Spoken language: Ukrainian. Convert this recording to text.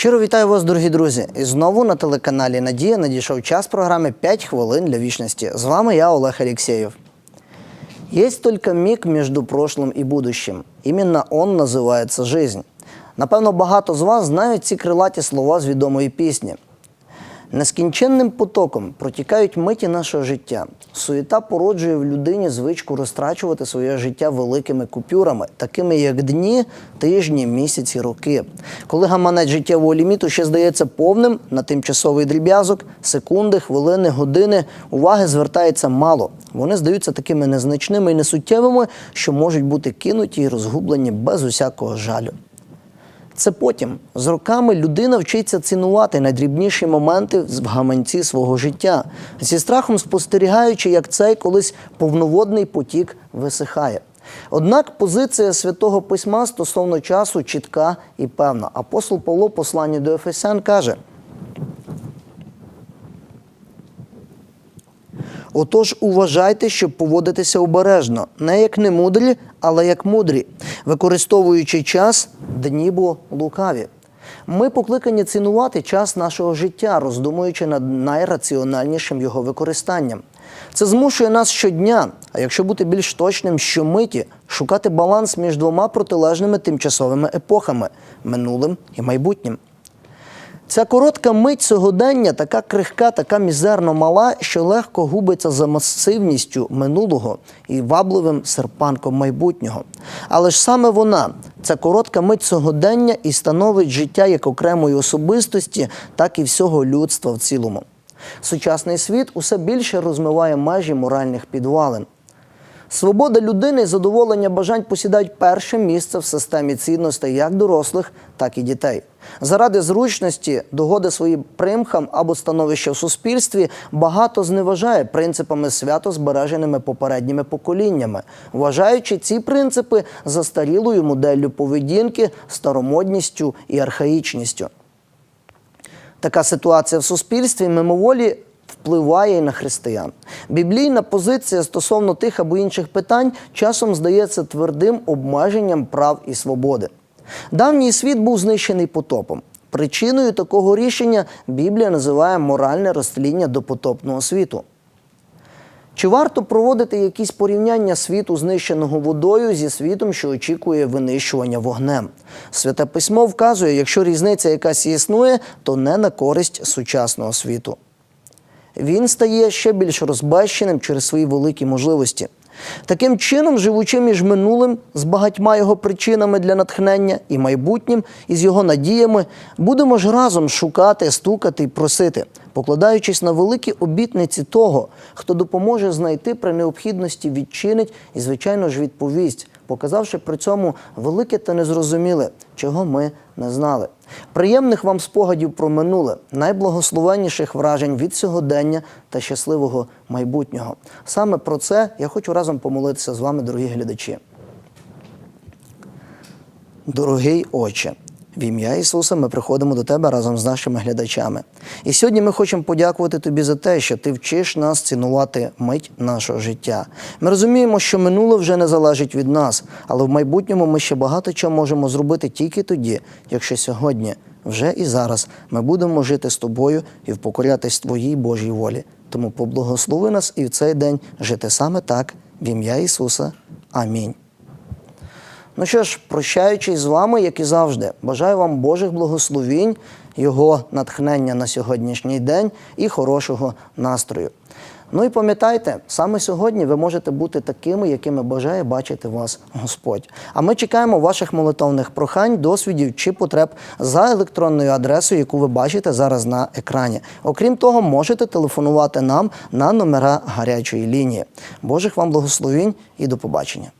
Щиро вітаю вас, дорогі друзі! І знову на телеканалі Надія надійшов час програми «5 хвилин для вічності. З вами я, Олег Алексеев. Есть только миг между прошлым и будущим. Именно он називається жизнь. Напевно, багато з вас знають ці крилаті слова з відомої пісні. Нескінченним потоком протікають миті нашого життя. Суєта породжує в людині звичку розтрачувати своє життя великими купюрами, такими як дні, тижні, місяці, роки. Коли гаманець життєвого ліміту ще здається повним на тимчасовий дріб'язок, секунди, хвилини, години уваги звертається мало. Вони здаються такими незначними і несуттєвими, що можуть бути кинуті і розгублені без усякого жалю. Це потім з роками людина вчиться цінувати найдрібніші моменти в гаманці свого життя, зі страхом спостерігаючи, як цей колись повноводний потік висихає. Однак позиція святого письма стосовно часу чітка і певна. Апостол Павло, посланні до Ефесян, каже. Отож, уважайте, щоб поводитися обережно, не як немудрі, але як мудрі, використовуючи час, дні бо лукаві. Ми покликані цінувати час нашого життя, роздумуючи над найраціональнішим його використанням. Це змушує нас щодня, а якщо бути більш точним, щомиті, шукати баланс між двома протилежними тимчасовими епохами минулим і майбутнім. Ця коротка мить сьогодення така крихка, така мізерно мала, що легко губиться за масивністю минулого і вабливим серпанком майбутнього. Але ж саме вона, ця коротка мить сьогодення, і становить життя як окремої особистості, так і всього людства в цілому. Сучасний світ усе більше розмиває межі моральних підвалин. Свобода людини і задоволення бажань посідають перше місце в системі цінностей як дорослих, так і дітей. Заради зручності, догоди своїм примхам або становища в суспільстві багато зневажає принципами свято збереженими попередніми поколіннями, вважаючи ці принципи застарілою моделлю поведінки, старомодністю і архаїчністю. Така ситуація в суспільстві мимоволі впливає на християн. Біблійна позиція стосовно тих або інших питань часом здається твердим обмеженням прав і свободи. Давній світ був знищений потопом. Причиною такого рішення Біблія називає моральне розтління допотопного світу. Чи варто проводити якісь порівняння світу, знищеного водою, зі світом, що очікує винищування вогнем? Святе письмо вказує, якщо різниця якась існує, то не на користь сучасного світу. Він стає ще більш розбещеним через свої великі можливості. Таким чином, живучи між минулим з багатьма його причинами для натхнення і майбутнім, із його надіями, будемо ж разом шукати, стукати і просити, покладаючись на великі обітниці того, хто допоможе знайти при необхідності відчинить і, звичайно ж, відповість, показавши при цьому велике та незрозуміле, чого ми не знали. Приємних вам спогадів про минуле, найблагословенніших вражень від сьогодення та щасливого майбутнього. Саме про це я хочу разом помолитися з вами, дорогі глядачі. Дорогий Отче, в ім'я Ісуса ми приходимо до Тебе разом з нашими глядачами. І сьогодні ми хочемо подякувати Тобі за те, що Ти вчиш нас цінувати мить нашого життя. Ми розуміємо, що минуле вже не залежить від нас, але в майбутньому ми ще багато чого можемо зробити тільки тоді, якщо сьогодні, вже і зараз, ми будемо жити з тобою і впокорятись Твоїй Божій волі. Тому поблагослови нас і в цей день жити саме так, в ім'я Ісуса. Амінь. Ну що ж, прощаючись з вами, як і завжди, бажаю вам Божих благословінь, Його натхнення на сьогоднішній день і хорошого настрою. Ну і пам'ятайте, саме сьогодні ви можете бути такими, якими бажає бачити вас Господь. А ми чекаємо ваших молитовних прохань, досвідів чи потреб за електронною адресою, яку ви бачите зараз на екрані. Окрім того, можете телефонувати нам на номера гарячої лінії. Божих вам благословінь і до побачення.